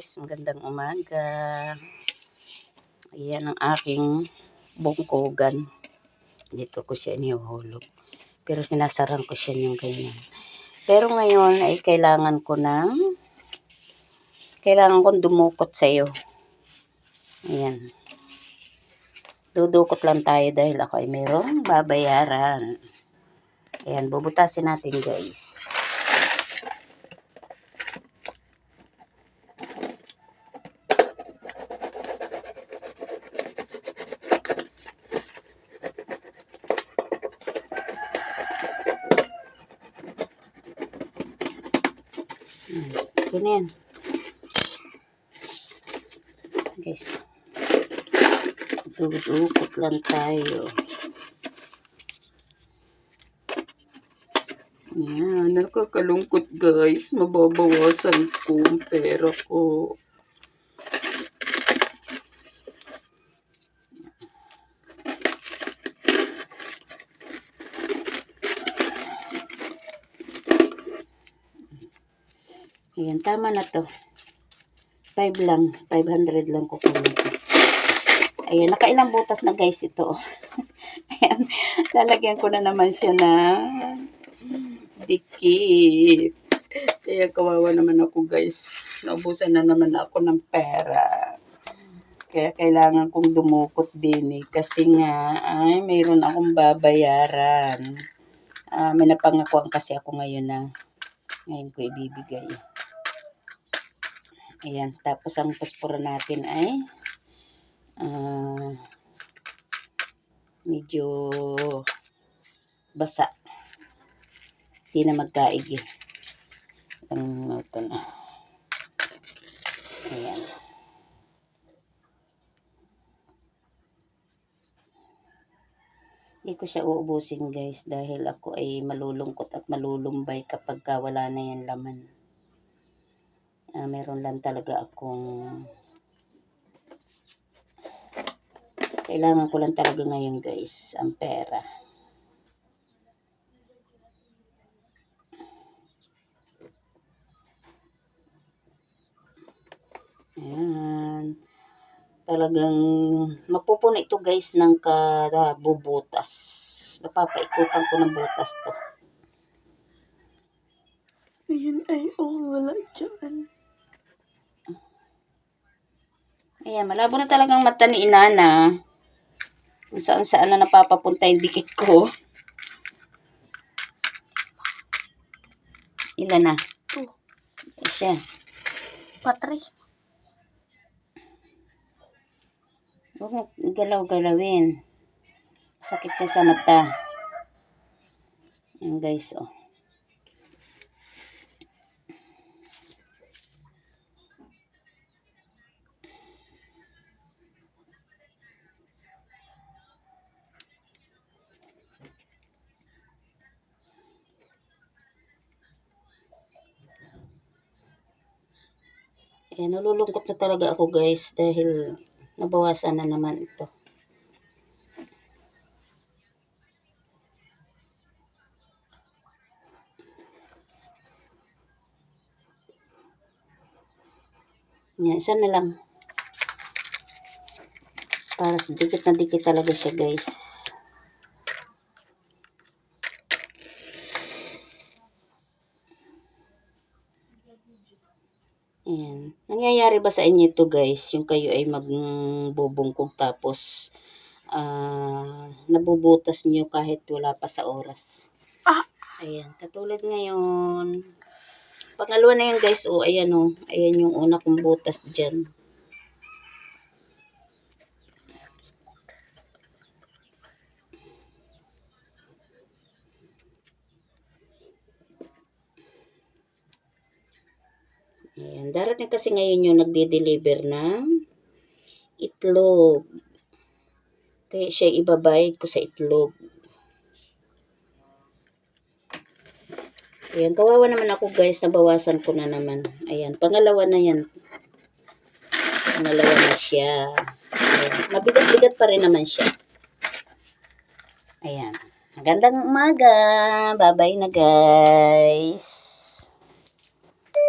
guys, magandang umaga. Ayan ang aking bungkugan. Dito ko siya inihuhulog. Pero sinasarang ko siya yung ganyan. Pero ngayon ay kailangan ko ng kailangan kong dumukot sa iyo. Ayan. Dudukot lang tayo dahil ako ay mayroong babayaran. Ayan, bubutasin natin guys. Ganyan. Guys. Dudukot lang tayo. Yan, nakakalungkot guys. Mababawasan ko ang pera ko. Ayan, tama na to. 5 lang. 500 lang kukunin ko. Ayan, nakailang butas na guys ito. Ayan, lalagyan ko na naman siya na dikit. Kaya kawawa naman ako guys. Naubusan na naman ako ng pera. Kaya kailangan kong dumukot din eh. Kasi nga, ay, mayroon akong babayaran. Ah, may napangakuan kasi ako ngayon na ngayon ko ibibigay. Ayan, tapos ang paspora natin ay ah, medyo basa. Hindi na magkaig eh. Ang ito na. Ayan. Hindi ko siya uubusin guys dahil ako ay malulungkot at malulumbay kapag ka wala na yan laman. Ah, meron lang talaga akong kailangan ko lang talaga ngayon guys ang pera. Ayan. Talagang mapupuno ito guys ng kabubutas. Napapaikutan ko ng butas to. Ayun ay, oh, wala dyan. Ayan, malabo na talagang mata ni inana. Kung saan saan na napapapunta yung dikit ko. Ilan na? Two. Siya. Patri. Huwag mo galaw-galawin. Sakit siya sa mata. Yan guys, oh. Eh, nalulungkot na talaga ako guys dahil nabawasan na naman ito. Yan, isa na lang. Para sa dikit na dikit talaga siya guys. Ayan. Nangyayari ba sa inyo ito guys? Yung kayo ay magbubungkog tapos ah nabubutas nyo kahit wala pa sa oras. Ah! Ayan. Katulad ngayon. Pangalawa na yan guys. O, ayan o. Ayan yung una kong butas dyan. Ayan. Darating kasi ngayon yung nagde-deliver ng itlog. Kaya siya ibabayad ko sa itlog. Ayan, kawawa naman ako guys, nabawasan ko na naman. Ayan, pangalawa na yan. Pangalawa na siya. Mabigat-bigat pa rin naman siya. Ayan. Magandang umaga. Bye-bye na guys.